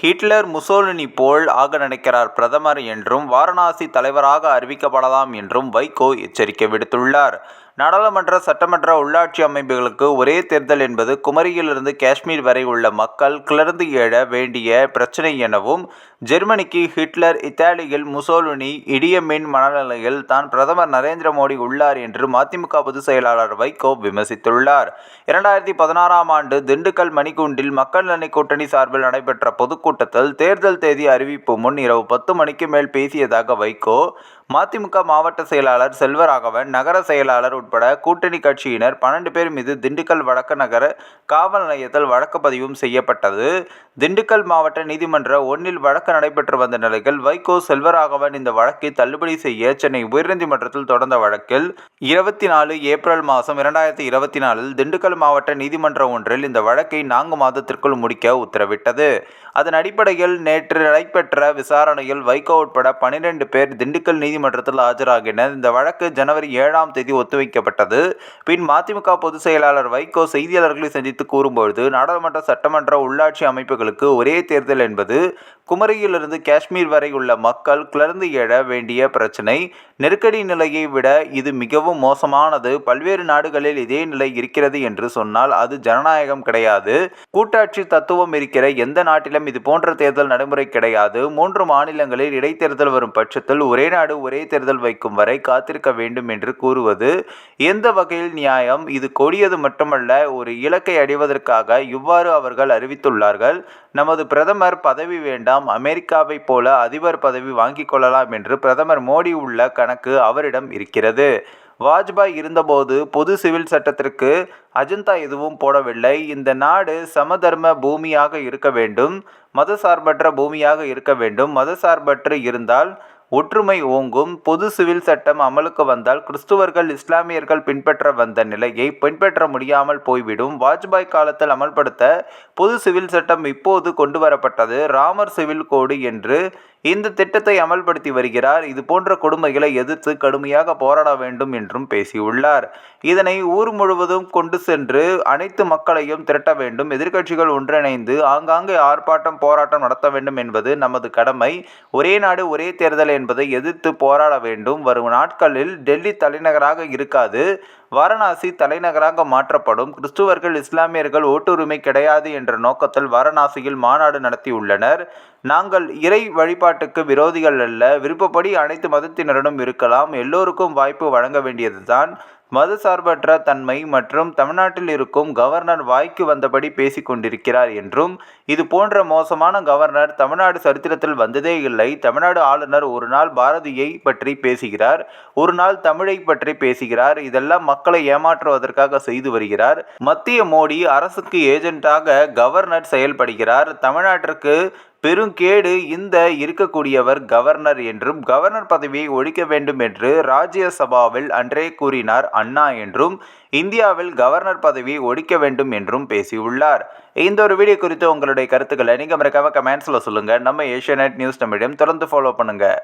Hitler Mussolini போல் ஆக நினைக்கிறார் பிரதமர் என்றும் வாரணாசி தலைவராக அறிவிக்கப்படலாம் என்றும் வைகோ எச்சரிக்கை விடுத்துள்ளார். நாடாளுமன்ற சட்டமன்ற உள்ளாட்சி அமைப்புகளுக்கு ஒரே தேர்தல் என்பது குமரியிலிருந்து காஷ்மீர் வரை உள்ள மக்கள் கிளர்ந்து எழ வேண்டிய பிரச்சினை எனவும் ஜெர்மனிக்கு ஹிட்லர் இத்தாலியில் முசோலினி இடியமின் மனநிலையில் தான் பிரதமர் நரேந்திர மோடி உள்ளார் என்று மதிமுக பொதுச் செயலாளர் வைகோ விமர்சித்துள்ளார். இரண்டாயிரத்தி பதினாறாம் ஆண்டு திண்டுக்கல் மணிக்கூண்டில் மக்கள் நலனை கூட்டணி சார்பில் நடைபெற்ற பொதுக்கூட்டத்தில் தேர்தல் தேதி அறிவிப்பு முன் இரவு பத்து மணிக்கு மேல் பேசியதாக வைகோ மதிமுக மாவட்ட செயலாளர் செல்வராகவன் நகர செயலாளர் உட்பட கூட்டணி கட்சியினர் பன்னெண்டு பேர் மீது திண்டுக்கல் வடக்கு நகர காவல் நிலையத்தில் வழக்கு பதிவும் செய்யப்பட்டது. திண்டுக்கல் மாவட்ட நீதிமன்ற ஒன்றில் வழக்கு நடைபெற்று வந்த நிலையில் வைகோ செல்வராகவன் இந்த வழக்கை தள்ளுபடி செய்ய சென்னை உயர்நீதிமன்றத்தில் தொடர்ந்த வழக்கில் இருபத்தி நாலு ஏப்ரல் மாதம் இரண்டாயிரத்தி இருபத்தி நாலில் திண்டுக்கல் மாவட்ட நீதிமன்றம் ஒன்றில் இந்த வழக்கை நான்கு மாதத்திற்குள் முடிக்க உத்தரவிட்டது. அதன் அடிப்படையில் நேற்று நடைபெற்ற விசாரணையில் வைகோ உட்பட பனிரெண்டு பேர் திண்டுக்கல் நீதிமன்றத்தில் ஆஜராகினர். இந்த வழக்கு ஜனவரி ஏழாம் தேதி ஒத்திவைக்கப்பட்டது. பின் மதிமுக பொதுச் செயலாளர் வைகோ செய்தியாளர்களை சந்தித்து கூறும்பொழுது நாடாளுமன்ற சட்டமன்ற உள்ளாட்சி அமைப்புகளுக்கு ஒரே தேர்தல் என்பது குமரியிலிருந்து காஷ்மீர் வரை உள்ள மக்கள் கிளர்ந்து எழ வேண்டிய பிரச்சினை. நெருக்கடி நிலையை விட இது மிகவும் மோசமானது. பல்வேறு நாடுகளில் இதே நிலை இருக்கிறது என்று சொன்னால் அது ஜனநாயகம் கிடையாது. கூட்டாட்சி தத்துவம் இருக்கிற எந்த நாட்டிலும் இது போன்ற தேர்தல் நடைமுறை கிடையாது. மூன்று மாநிலங்களில் இடைத்தேர்தல் வரும் பட்சத்தில் ஒரே நாடு ஒரே தேர்தல் வைக்கும் வரை காத்திருக்க வேண்டும் என்று கூறுவது எந்த வகையில் நியாயம்? இது கொடியது மட்டுமல்ல ஒரு இலக்கை அடைவதற்காக இவ்வாறு அவர்கள் அறிவித்துள்ளார்கள். நமது பிரதமர் பதவி வேண்டாம் அமெரிக்காவைப் போல அதிபர் பதவி வாங்கிக் கொள்ளலாம் என்று பிரதமர் மோடி உள்ள கணக்கு அவரிடம் இருக்கிறது. வாஜ்பாய் இருந்தபோது பொது சிவில் சட்டத்திற்கு அஜந்தா எதுவும் போடவில்லை. இந்த நாடு சமதர்ம பூமியாக இருக்க வேண்டும். மதசார்பற்ற பூமியாக இருக்க வேண்டும். மதசார்பற்று இருந்தால் ஒற்றுமை ஓங்கும். பொது சிவில் சட்டம் அமலுக்கு வந்தால் கிறிஸ்துவர்கள் இஸ்லாமியர்கள் பின்பற்ற வந்த நிலையை பின்பற்ற முடியாமல் போய்விடும். வாஜ்பாய் காலத்தில் அமல்படுத்த பொது சிவில் சட்டம் இப்போது கொண்டு வரப்பட்டது ராமர் சிவில் கோடு என்று இந்த திட்டத்தை அமல்படுத்தி வருகிறார். இது போன்ற கொடுமைகளை எதிர்த்து கடுமையாக போராட வேண்டும் என்றும் பேசியுள்ளார். இதனை ஊர் முழுவதும் கொண்டு சென்று அனைத்து மக்களையும் திரட்ட வேண்டும். எதிர்க்கட்சிகள் ஒன்றிணைந்து ஆங்காங்கே ஆர்ப்பாட்டம் போராட்டம் நடத்த வேண்டும் என்பது நமது கடமை. ஒரே நாடு ஒரே தேர்தல் என்பதை எதிர்த்து போராட வேண்டும். வரும் நாட்களில் டெல்லி தலைநகராக இருக்காது. வாரணாசி தலைநகராக மாற்றப்படும். கிறிஸ்துவர்கள் இஸ்லாமியர்கள் ஓட்டுரிமை கிடையாது என்ற நோக்கத்தில் வாரணாசியில் மாநாடு நடத்தியுள்ளனர். நாங்கள் இறை வழிபாட்டுக்கு விரோதிகள் அல்ல. விருப்பப்படி அனைத்து மதத்தினரிடம் இருக்கலாம். எல்லோருக்கும் வாய்ப்பு வழங்க வேண்டியதுதான். மதசார்பற்ற தன்மை மற்றும் தமிழ்நாட்டில் இருக்கும் கவர்னர் வாய்க்கு வந்தபடி பேசிக் கொண்டிருக்கிறார் என்றும் இது போன்ற மோசமான கவர்னர் தமிழ்நாடு சரித்திரத்தில் வந்ததே இல்லை. தமிழ்நாடு ஆளுநர் ஒரு நாள் பாரதியை பற்றி பேசுகிறார் ஒரு நாள் தமிழை பற்றி பேசுகிறார். இதெல்லாம் மக்களை ஏமாற்றுவதற்காக செய்து வருகிறார். மத்திய மோடி அரசுக்கு ஏஜென்ட்டாக கவர்னர் செயல்படுகிறார். தமிழ்நாட்டிற்கு பெருங்கேடு இந்த இருக்கக்கூடியவர் கவர்னர் என்றும் கவர்னர் பதவியை ஒழிக்க வேண்டும் என்று ராஜ்யசபாவில் அன்றே கூறினார் அண்ணா என்றும் இந்தியாவில் கவர்னர் பதவியை ஒழிக்க வேண்டும் என்றும் பேசியுள்ளார். இந்த ஒரு வீடியோ குறித்து உங்களுடைய கருத்துக்களை நீங்கள் மறக்காம கமெண்ட்ஸில் சொல்லுங்கள் நம்ம ஏஷியா நியூஸ் நம்மிடம் தொடர்ந்து ஃபாலோ பண்ணுங்கள்